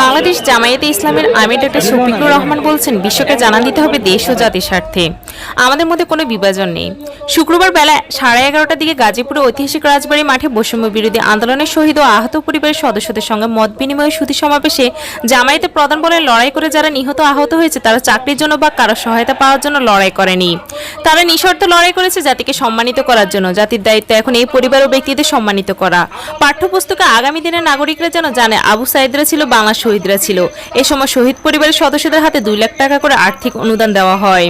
বাংলাদেশ জামায়াতে ইসলামের আমির ডক্টর শফিকুর রহমান বলছেন, বিশ্বকে জানান দিতে হবে দেশ ও জাতির স্বার্থে। আমাদের মধ্যে কোনো বিভাজন নেই। শুক্রবার বেলা সাড়ে এগারোটার দিকে গাজীপুরে ঐতিহাসিক রাজবাড়ী মাঠে বৈষম্য বিরোধী আন্দোলনের শহীদ ও আহত পরিবারের সদস্যদের সঙ্গে মত বিনিময় সুতি সমাবেশে জামায়াতে প্রধান বলে লড়াই করে যারা নিহত আহত হয়েছে, তারা চাকরির জন্য বা কারও সহায়তা পাওয়ার জন্য লড়াই করেনি। তারা নিঃশর্ত লড়াই করেছে জাতিকে সম্মানিত করার জন্য। জাতির দায়িত্ব এখন এই পরিবার ও ব্যক্তিদের সম্মানিত করা। পাঠ্যপুস্তকে আগামী দিনের নাগরিকরা যেন জানে আবু সাইদরা ছিল বাংলা শহীদরা ছিল। এ সময় শহীদ পরিবারের সদস্যদের হাতে দুই লাখ টাকা করে আর্থিক অনুদান দেওয়া হয়।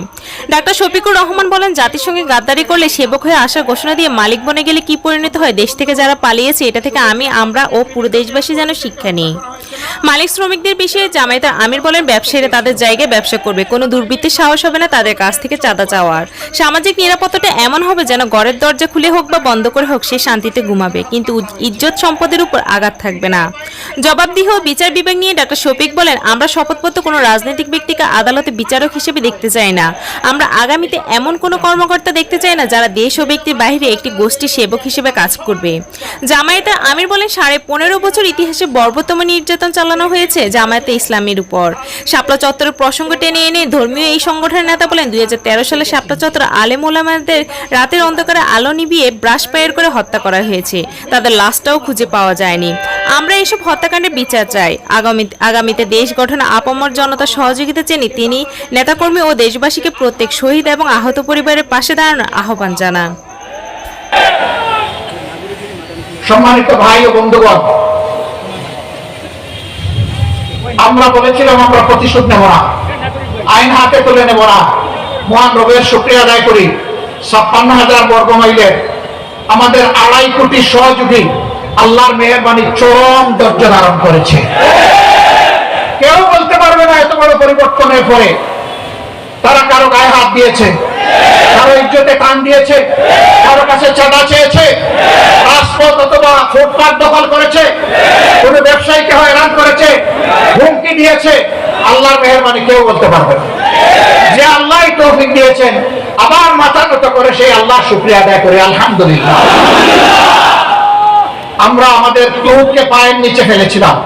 ডাক্তার শফিকুর রহমান বলেন, জাতির সঙ্গে গাদ্দারি করলে সেবক হয়ে আসার ঘোষণা দিয়ে মালিক বনে গেলে কি পরিণত হয়, দেশ থেকে যারা পালিয়েছে, এটা থেকে আমি, আমরা ও পুরো দেশবাসী যেন শিক্ষা নিই। মালিক শ্রমিকদের বিষয়ে জামায়াতের আমির বলেন, ব্যবসায়ীরা তাদের জায়গায় ব্যবসা করবে। কোনো দুর্বৃত্তের সাহস হবে না তাদের কাছ থেকে চাঁদা চাওয়ার। সামাজিক নিরাপত্তাটা এমন হবে যেন ঘরের দরজা খুলে হোক বা বন্ধ করে হোক, সে শান্তিতে ঘুমাবে। কিন্তু ইজ্জত সম্পদের উপর আঘাত থাকবে না। জবাবদিহ বিচার বিভাগ নিয়ে ডাক্তার শফিক বলেন, আমরা শপথপত্র কোনো রাজনৈতিক ব্যক্তিকে আদালতে বিচারক হিসেবে দেখতে চাই না। আমরা আগামীতে এমন কোনো কর্মকর্তা দেখতে চাই না যারা দেশ ও ব্যক্তির বাইরে একটি গোষ্ঠী সেবক হিসেবে কাজ করবে। জামায়াতে আমির বলেন, সাড়ে পনেরো বছর ইতিহাসে বর্বতম নির্যাতন চালানো হয়েছে জামায়াতে ইসলামের উপর। শাপলা চত্বরের প্রসঙ্গ টেনে এনে ধর্মীয় এই সংগঠনের নেতা বলেন, দুই সালে শাপলা চত্বর আলেম ওলামাদের রাতের অন্ধকারে আলো নিভিয়ে ব্রাশ পায়ের করে হত্যা করা হয়েছে। তাদের লাশটাও খুঁজে পাওয়া যায়নি। আমরা এসব হত্যাকাণ্ডের বিচার চাই। আগামী, আগামীতে দেশ গঠনে আপামর জনতার সহযোগিতা চেনি তিনি নেতাকর্মী ও দেশবাসীকে প্রত্যেক শহীদ এবং আহত পরিবারের পাশে দাঁড়ানোর আহ্বান জানান। সম্মানিত ভাই ও বন্ধুগণ আমরা বলেছিলাম, আমরা প্রতিশোধ নেব না। আইন হাতে তুলে নেব না। মহান রবের শুক্রিয়া আদায় করি। ছাপ্পান্ন হাজার বর্গ মাইলের আমাদের আড়াই কোটি সহযোগী আল্লাহর মেহরবানি চরম ধৈর্য ধারণ করেছে। কেউ বলতে পারবে না এত বড় পরিবর্তনের পরে। তারা কারও গায়ে হাত দিয়েছে, কারও ইজ্জতে কান দিয়েছে, কারও কাছে চাঁদা চেয়েছে। অথবা ফুটপাত দখল করেছে? কোন ব্যবসায়ীকে হয়রান করেছে? হুমকি দিয়েছে? আল্লাহর মেহরবানি কেউ বলতে পারবে যে আল্লাহ তৌফিক দিয়েছেন, আবার মাথা নত করে সেই আল্লাহ শুক্রিয়া আদায় করে, আলহামদুলিল্লাহ। আমরা আমাদের ক্লুবকে পায়ের নিচে ফেলেছিলাম।